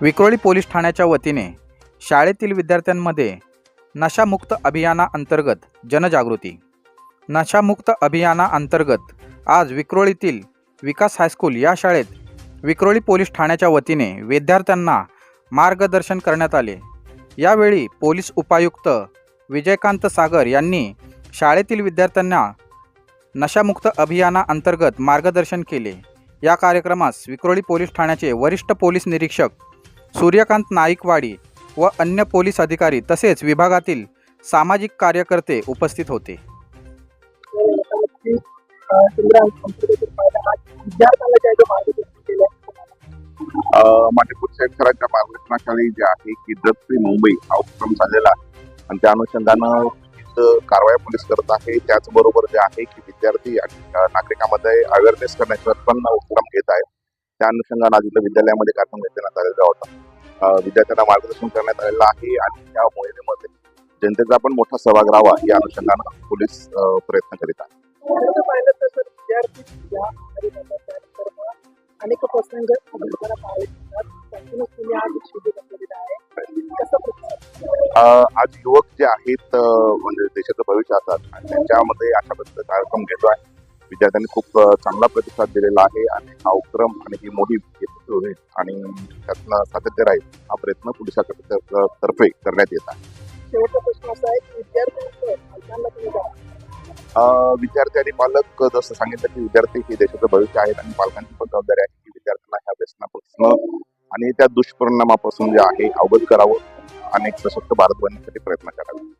Vikhroli police ठाण्याच्या वतीने शाळेतील विद्यार्थ्यांमध्ये नशामुक्त अभियानाअंतर्गत जनजागृती. नशामुक्त अभियानाअंतर्गत आज विक्रोळीतील विकास हायस्कूल या शाळेत विक्रोळी पोलीस ठाण्याच्या वतीने विद्यार्थ्यांना मार्गदर्शन करण्यात आले. यावेळी पोलीस उपायुक्त विजयकांत सागर यांनी शाळेतील विद्यार्थ्यांना नशामुक्त अभियानाअंतर्गत मार्गदर्शन केले. या कार्यक्रमास विक्रोळी पोलीस ठाण्याचे वरिष्ठ पोलीस निरीक्षक सूर्यकांत नाईकवाडी व अन्य पोलीस अधिकारी तसेच विभागातील सामाजिक कार्यकर्ते उपस्थित होते. विद्यार्थ्यांना काय सरांच्या मार्गदर्शनाखाली जे आहे की दत्त मुंबई हा उपक्रम झालेला आहे आणि त्या अनुषंगानं कारवाया पोलीस करत आहे. त्याचबरोबर जे आहे की विद्यार्थी आणि नागरिकांमध्ये अवेअरनेस करण्याचा पण उपक्रम घेत आहे. त्या अनुषंगाने आज इथं विद्यालयामध्ये कार्यक्रम घेण्यात आलेला होता विद्यार्थ्यांना मार्गदर्शन करण्यात आलेलं आहे आणि या मोहिमेमध्ये जनतेचा पण मोठा सहभाग राहावा या अनुषंगानं पोलीस प्रयत्न करीत आहे. अनेक प्रसंग पाहायला मिळतात. आज युवक जे आहेत म्हणजे देशाचं भविष्य असतात आणि त्यांच्यामध्ये अशा पद्धतीचा कार्यक्रम घेतो आहे विद्यार्थ्यांनी खूप चांगला प्रतिसाद दिलेला आहे आणि हा उपक्रम आणि ही मोहीम आणि त्यातनं सातत्य राहील हा प्रयत्न पोलिसाकडे तर्फे करण्यात येत आहे. शेवटचा प्रश्न असा आहे की विद्यार्थ्यांचं विद्यार्थी आणि पालक जसं सांगितलं की विद्यार्थी हे देशाचं भविष्य आहेत आणि पालकांची पण जबाबदारी आहे की विद्यार्थ्यांना ह्या व्यसनापासून आणि त्या दुष्परिणामापासून जे आहे अवगत करावं. अनेक सशक्त भारत बनण्यासाठी प्रयत्न करावे.